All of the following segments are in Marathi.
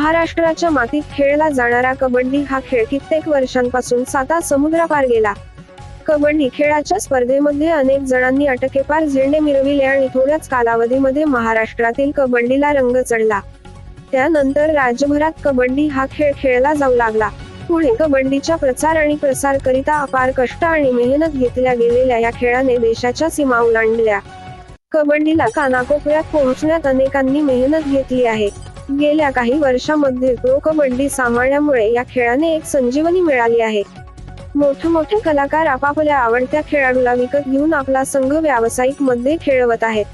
महाराष्ट्राच्या मातीत खेळला जाणारा कबड्डी हा खेळ कित्येक वर्षांपासून साता समुद्रापार गेला. कबड्डी खेळाच्या स्पर्धेमध्ये अनेक जणांनी अटकेपार झेंडे मिरविले आणि थोड्याच कालावधीमध्ये महाराष्ट्रातील कबड्डीला रंग चढला. त्यानंतर राज्यभरात कबड्डी हा खेळ खेळला जाऊ लागला. पुढे कबड्डीच्या प्रचार आणि प्रसार करिता अपार कष्ट आणि मेहनत घेतल्या गेलेल्या या खेळाने देशाच्या सीमा ओलांडल्या. कबड्डीला कानाकोपऱ्यात पोहोचण्यात अनेकांनी मेहनत घेतली आहे. गेल्या काही वर्षामध्ये प्रो कबड्डी या खेळाने एक संजीवनी मिळाली आहे. मोठे मोठे कलाकार आपापल्या आवडत्या खेळाडूला विकत घेऊन आपला संघ व्यावसायिकमध्ये खेळवत आहेत.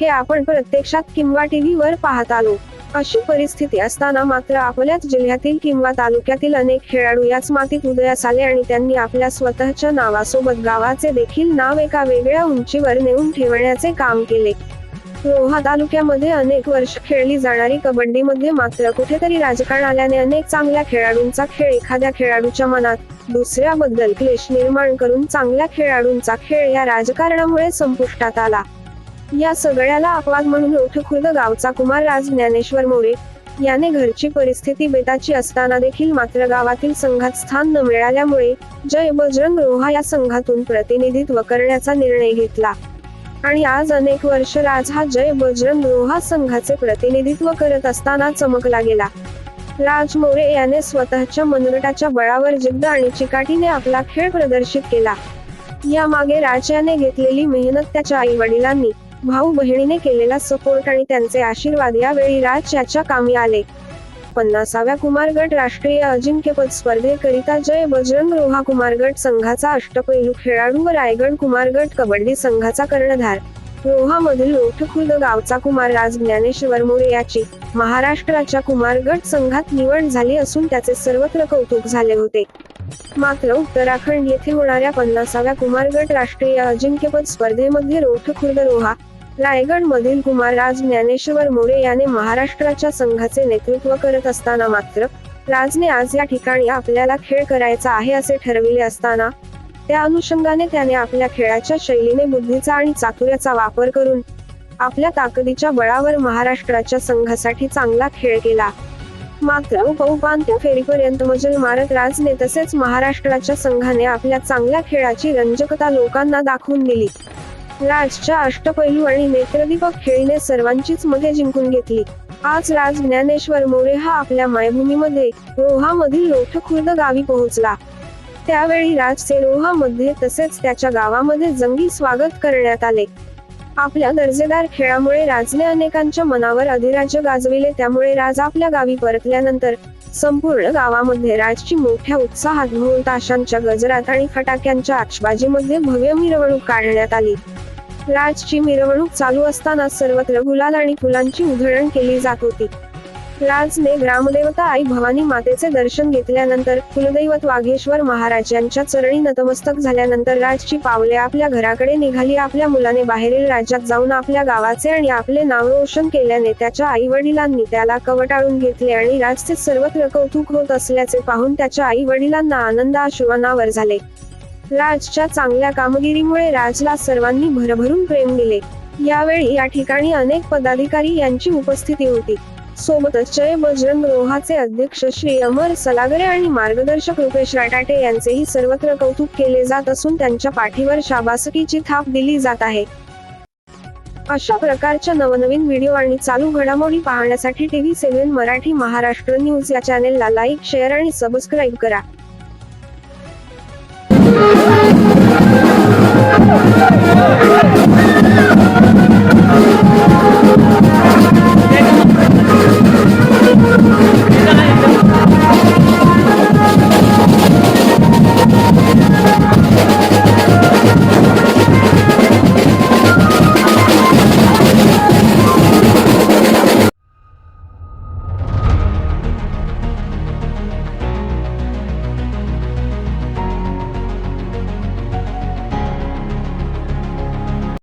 हे आपण प्रत्यक्षात किंवा टीव्हीवर पाहत आलो. अशी परिस्थिती असताना मात्र आपल्याच जिल्ह्यातील किंवा तालुक्यातील अनेक खेळाडू याच मातीत उदयास आले आणि त्यांनी आपल्या स्वतःच्या नावासोबत गावाचे देखील नाव एका वेगळ्या उंचीवर नेऊन ठेवण्याचे काम केले. रोहा तालुक्यामध्ये अनेक वर्ष खेळली जाणारी कबड्डीमध्ये मात्र कुठेतरी राजकारण आल्याने अनेक चांगल्या खेळाडूंचा खेळ एखाद्या खेळाडूच्या मनात दुसऱ्याबद्दल क्लेश निर्माण करून चांगल्या खेळाडूंचा खेळ या राजकारणामुळे संपुष्टात आला. या सगळ्याला अपवाद म्हणून लोठखुर्द गावचा कुमार राज ज्ञानेश्वर मोरे याने घरची परिस्थिती बेताची असताना देखील मात्र गावातील संघात स्थान न मिळाल्यामुळे जय बजरंग रोहा या संघातून प्रतिनिधित्व करण्याचा निर्णय घेतला. आणि आज अनेक वर्ष राज हा जय बजरंग रोहा संघाचे प्रतिनिधित्व करत असताना चमकला गेला. राज मोरे याने स्वतःच्या मनगटाच्या बळावर जिद्द आणि चिकाटीने आपला खेळ प्रदर्शित केला. यामागे राज याने घेतलेली मेहनत त्याच्या आई वडिलांनी भाऊ बहिणीने केलेला सपोर्ट आणि त्यांचे आशीर्वाद यावेळी राज याच्या कामी आले. पन्नासाव्या कुमारगट राष्ट्रीय अजिंक्यपद स्पर्धेकरिता जय बजरंग रोहा कुमारगट संघाचा अष्टपैलू खेळाडू व रायगड कुमारगट कबड्डी संघाचा कर्णधार. रोहा मधील ओठखुर्द गावचा कुमार राज ज्ञानेश्वर मोरे याची महाराष्ट्राच्या कुमारगट संघात निवड झाली असून त्याचे सर्वत्र कौतुक झाले होते. मात्र उत्तराखंड येथे होणाऱ्या पन्नासाव्या कुमारगट राष्ट्रीय अजिंक्यपद स्पर्धेमध्ये रोठखुर्द रोहा रायगड मधील कुमार राज ज्ञानेश्वर मोरे याने महाराष्ट्राच्या संघाचे नेतृत्व करत असताना मात्र राजने आज या ठिकाणी आपल्याला खेळ करायचा आहे असे ठरविले असताना त्या अनुषंगाने त्याने आपल्या खेळाच्या शैलीने बुद्धीचा आणि चातुर्याचा वापर करून आपल्या ताकदीच्या बळावर महाराष्ट्राच्या संघासाठी चांगला खेळ केला. मात्र बहुपांत्य फेरीपर्यंत मजल मारत राजने तसेच महाराष्ट्राच्या संघाने आपल्या चांगल्या खेळाची रंजकता लोकांना दाखवून दिली. राजच्या अष्टपैलू आणि नेत्रदीपक खेळीने सर्वांचीच मध्ये जिंकून घेतली. आज राज ज्ञानेश्वर मोरे हा आपल्या मायभूमीमध्ये रोहा लोठ लोठखुर्द गावी पोहोचला. त्यावेळी राजचे रोहामध्ये तसेच त्याच्या गावामध्ये जंगी स्वागत करण्यात आले. आपल्या दर्जेदार खेळामुळे राजने अनेकांच्या मनावर अधिराज्य गाजविले त्यामुळे राज आपल्या गावी परतल्यानंतर संपूर्ण गावामध्ये राजची मोठ्या उत्साहात ढोल ताशांच्या गजरात आणि फटाक्यांच्या आक्षबाजीमध्ये भव्य मिरवणूक काढण्यात आली. राजची मिरवणूक चालू असताना सर्वत्र गुलाल आणि फुलांची उधळण केली जात होती. राजने ग्रामदेवता आई भवानी मातेचे दर्शन घेतल्यानंतर कुलदैवत वाघेश्वर महाराज यांच्या चरणी नतमस्तक झाल्यानंतर राजची पावले आपल्या घराकडे निघाली. आपल्या मुलाने बाहेरील राज्यात जाऊन आपल्या गावाचे आणि आपले नाव रोशन केल्याने त्याच्या आई वडिलांनी त्याला कवटाळून घेतले आणि राजचे सर्वत्र कौतुक होत असल्याचे पाहून त्याच्या आई वडिलांना आनंद अश्रुअनावर झाले. राजच्या चांगल्या कामगिरीमुळे राजला सर्वांनी भरभरून प्रेम दिले. यावेळी या ठिकाणी अनेक पदाधिकारी यांची उपस्थिती होती. सोबतच जय बजरंग रोहाचे अध्यक्ष श्री अमर सलागरे आणि मार्गदर्शक रुपेश राटाटे यांचेही सर्वत्र कौतुक केले जात असून त्यांच्या पाठीवर शाबासकीची थाप दिली जात आहे. अशा प्रकारच्या नवनवीन व्हिडिओ आणि चालू घडामोडी पाहण्यासाठी TV seven Marathi Maharashtra news या चॅनेलला लाईक शेअर आणि सबस्क्राईब करा. Thank you.